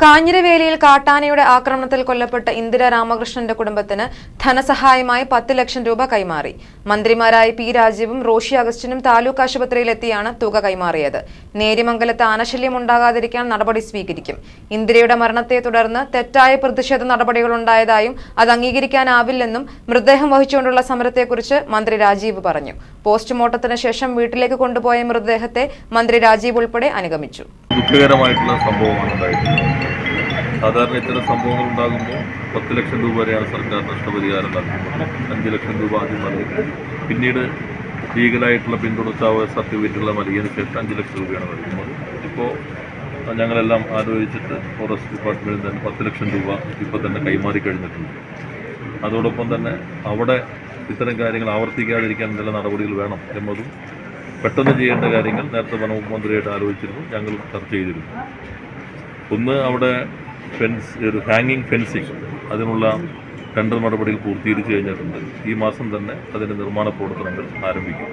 കാഞ്ഞിരവേലിയിൽ കാട്ടാനയുടെ ആക്രമണത്തിൽ കൊല്ലപ്പെട്ട ഇന്ദിര രാമകൃഷ്ണന്റെ കുടുംബത്തിന് ധനസഹായമായി പത്ത് ലക്ഷം രൂപ കൈമാറി. മന്ത്രിമാരായ പി രാജീവും റോഷി അഗസ്റ്റിനും താലൂക്ക് ആശുപത്രിയിലെത്തിയാണ് തുക കൈമാറിയത്. നേരിമംഗലത്ത് ആനശല്യം ഉണ്ടാകാതിരിക്കാൻ നടപടി സ്വീകരിക്കും. ഇന്ദിരയുടെ മരണത്തെ തുടർന്ന് തെറ്റായ പ്രതിഷേധ നടപടികളുണ്ടായതായും അത് അംഗീകരിക്കാനാവില്ലെന്നും മൃതദേഹം വഹിച്ചുകൊണ്ടുള്ള സമരത്തെക്കുറിച്ച് മന്ത്രി രാജീവ് പറഞ്ഞു. പോസ്റ്റ്മോർട്ടത്തിന് ശേഷം വീട്ടിലേക്ക് കൊണ്ടുപോയ മൃതദേഹത്തെ മന്ത്രി രാജീവ് ഉൾപ്പെടെ അനുഗമിച്ചു. ദുഃഖകരമായിട്ടുള്ള സംഭവമാണ് ഉണ്ടായിട്ടുള്ളത്. സാധാരണ ഇത്തരം സംഭവങ്ങൾ ഉണ്ടാകുമ്പോൾ പത്ത് ലക്ഷം രൂപ വരെയാണ് സർക്കാർ നഷ്ടപരിഹാരം നൽകുന്നത്. അഞ്ച് ലക്ഷം രൂപ ആദ്യം നൽകി പിന്നീട് ലീഗലായിട്ടുള്ള പിന്തുണച്ചാവ് സർട്ടിഫിക്കറ്റുകളെ നൽകിയതിന് ശേഷം അഞ്ച് ലക്ഷം രൂപയാണ് നൽകുന്നത്. ഇപ്പോൾ ഞങ്ങളെല്ലാം ആലോചിച്ചിട്ട് ഫോറസ്റ്റ് ഡിപ്പാർട്ട്മെന്റിൽ തന്നെ പത്ത് ലക്ഷം രൂപ ഇപ്പോൾ തന്നെ കൈമാറി കഴിഞ്ഞിട്ടുണ്ട്. അതോടൊപ്പം തന്നെ അവിടെ ഇത്തരം കാര്യങ്ങൾ ആവർത്തിക്കാതിരിക്കാൻ എന്തെല്ലാം നടപടികൾ വേണം എന്നതും പെട്ടെന്ന് ചെയ്യേണ്ട കാര്യങ്ങൾ നേരത്തെ വനമുഖ്യമന്ത്രിയായിട്ട് മന്ത്രിയായിട്ട് ആലോചിച്ചിരുന്നു. ഞങ്ങൾ ചർച്ച ചെയ്തിരുന്നു. ഒന്ന് അവിടെ ഫെൻസ് ഒരു ഹാങ്ങിങ് ഫെൻസിങ് അതിനുള്ള ടെൻഡർ നടപടികൾ പൂർത്തീകരിച്ചു കഴിഞ്ഞിട്ടുണ്ട്. ഈ മാസം തന്നെ അതിന്റെ നിർമ്മാണ പ്രവർത്തനങ്ങൾ ആരംഭിക്കും.